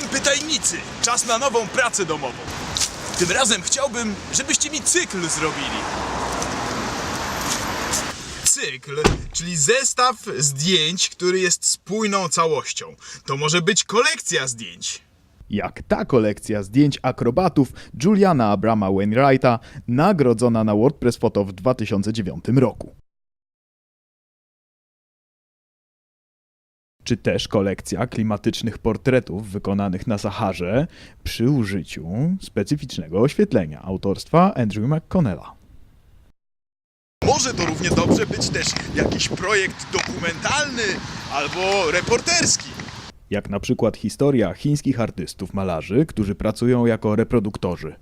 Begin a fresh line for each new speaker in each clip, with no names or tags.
Pytajnicy, czas na nową pracę domową. Tym razem chciałbym, żebyście mi cykl zrobili. Cykl, czyli zestaw zdjęć, który jest spójną całością. To może być kolekcja zdjęć.
Jak ta kolekcja zdjęć akrobatów Juliana Abrama Wainwrighta, nagrodzona na WordPress Photo w 2009 roku. Czy też kolekcja klimatycznych portretów wykonanych na Saharze przy użyciu specyficznego oświetlenia autorstwa Andrew McConnella.
Może to równie dobrze być też jakiś projekt dokumentalny albo reporterski.
Jak na przykład historia chińskich artystów malarzy, którzy pracują jako reproduktorzy.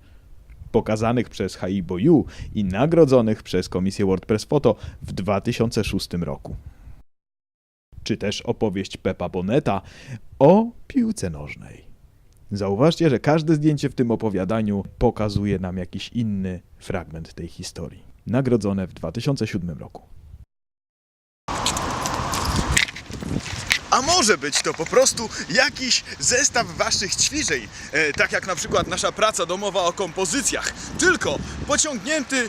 Pokazanych przez Haibo Yu i nagrodzonych przez Komisję WordPress Photo w 2006 roku. Czy też opowieść Pepa Boneta o piłce nożnej. Zauważcie, że każde zdjęcie w tym opowiadaniu pokazuje nam jakiś inny fragment tej historii. Nagrodzone w 2007 roku.
A może być to po prostu jakiś zestaw waszych ćwiczeń, e, tak jak na przykład nasza praca domowa o kompozycjach, tylko pociągnięty e,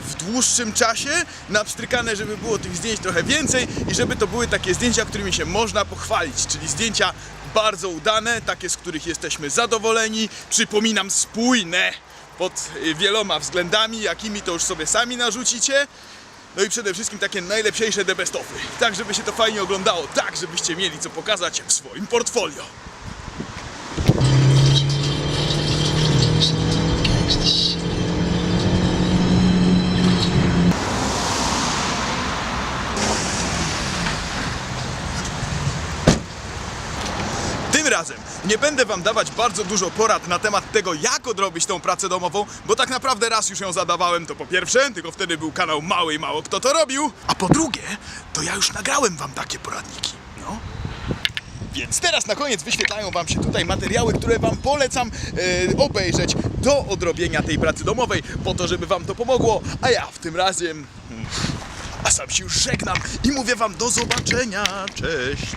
w dłuższym czasie, napstrykane, żeby było tych zdjęć trochę więcej i żeby to były takie zdjęcia, którymi się można pochwalić, czyli zdjęcia bardzo udane, takie, z których jesteśmy zadowoleni, przypominam, spójne pod e, wieloma względami, jakimi to już sobie sami narzucicie. No i przede wszystkim takie najlepsze the. Tak, żeby się to fajnie oglądało, tak, żebyście mieli co pokazać w swoim portfolio. Tym razem nie będę wam dawać bardzo dużo porad na temat tego, jak odrobić tą pracę domową, bo tak naprawdę raz już ją zadawałem, to po pierwsze, tylko wtedy był kanał mały i mało kto to robił, a po drugie, to ja już nagrałem wam takie poradniki. No. Więc teraz na koniec wyświetlają Wam się tutaj materiały, które Wam polecam e, obejrzeć do odrobienia tej pracy domowej, po to, żeby Wam to pomogło. A ja w tym razem. hmm, A sam się już żegnam i mówię Wam do zobaczenia. Cześć.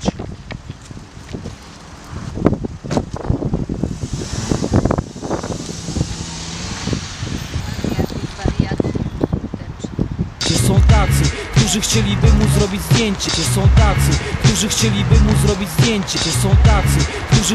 Czy są tacy, którzy chcieliby mu zrobić zdjęcie? Czy są tacy, którzy chcieliby mu zrobić zdjęcie? Czy są tacy, którzy